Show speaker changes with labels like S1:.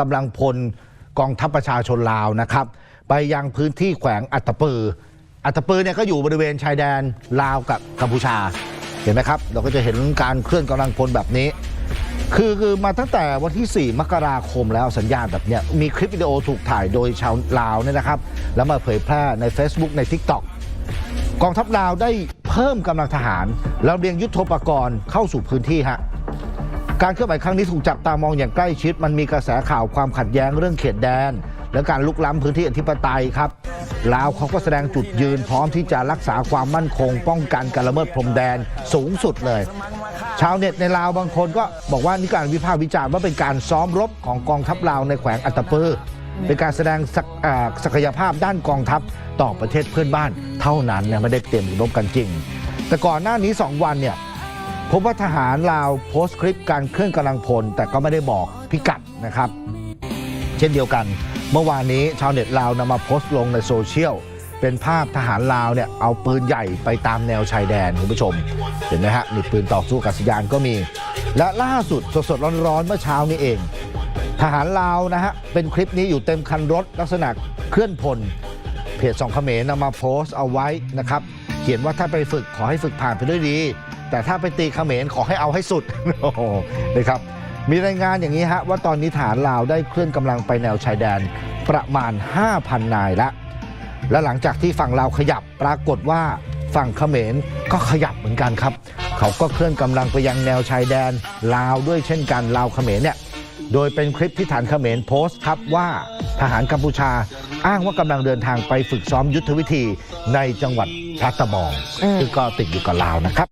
S1: กำลังพลกองทัพประชาชนลาวนะครับ ไปยังพื้นที่แขวงอัตตปือ อัตตปือเนี่ยก็อยู่บริเวณชายแดนลาวกับกัมพูชาเห็นไหมครับ เราก็จะเห็นการเคลื่อนกำลังพลแบบนี้ คือคือมาตั้งแต่วันที่ 4 มกราคมแล้วสัญญาณแบบเนี้ยมีคลิปวิดีโอถูกถ่ายโดยชาวลาวเนี่ยนะครับ แล้วมาเผยแพร่ใน Facebook ใน TikTok กองทัพลาวได้เพิ่มกำลังทหารแล้วเรียงยุทโธปกรณ์เข้าสู่พื้นที่ฮะ การเคลื่อนไหวครั้งนี้ถูกจับตามองอย่างใกล้ชิด มันมีกระแสข่าวความขัดแย้งเรื่องเขตแดน และการลุกล้ำพื้นที่อธิปไตยครับลาวเขาก็แสดงจุดยืนพร้อมที่จะรักษาความมั่นคง ป้องกันการละเมิดพรมแดนสูงสุดเลย ชาวเน็ตในลาวบางคนก็บอกว่านี่การวิพากษ์วิจารณ์ว่าเป็นการซ้อมรบของกองทัพลาวในแขวงอัตตปือเป็นการแสดงศักอ่าศักยภาพด้านกองทัพต่อประเทศเพื่อนบ้าน เท่านั้นเนี่ยไม่ได้เตรียมรบกันจริง แต่ก่อนหน้านี้ 2 วันเนี่ย พบว่าทหารลาวโพสต์คลิปการเคลื่อนกำลังพล แต่ก็ไม่ได้บอกพิกัดนะครับ เช่นเดียวกัน เมื่อวานนี้ชาวเน็ตลาวนำมาโพสต์ลงในโซเชียลเป็นภาพทหารลาวเนี่ยเอาปืนใหญ่ไปตามแนวชายแดนคุณผู้ชม เห็นไหมฮะมีปืนต่อสู้กับสยานก็มี และล่าสุดสดๆร้อนๆเมื่อเช้านี้เอง ทหารลาวนะฮะเป็นคลิปนี้อยู่เต็มคันรถลักษณะเคลื่อนพลเพจสองเขมรนำมาโพสต์เอาไว้นะครับ เขียนว่าถ้าไปฝึกขอให้ฝึกผ่านไปด้วยดี แต่ถ้าไปตีเขมรขอให้เอาให้สุดโอ้โหนะครับมีรายงานอย่างนี้ฮะว่าตอนนี้ฐานลาวได้เคลื่อนกำลังไปแนวชายแดนประมาณ 5,000 นายละและหลังจากที่ฝั่งลาวขยับปรากฏว่าฝั่งเขมรก็ขยับเหมือนกันครับ เขาก็เคลื่อนกำลังไปยังแนวชายแดนลาวด้วยเช่นกันลาวเขมรเนี่ยโดยเป็นคลิปที่ฐานเขมรโพสต์ครับว่าทหารกัมพูชาอ้างว่ากำลังเดินทางไปฝึกซ้อมยุทธวิธีในจังหวัดพลัตตะบอง
S2: อืม
S1: ซึ่งก็ติดอยู่กับลาวนะครับ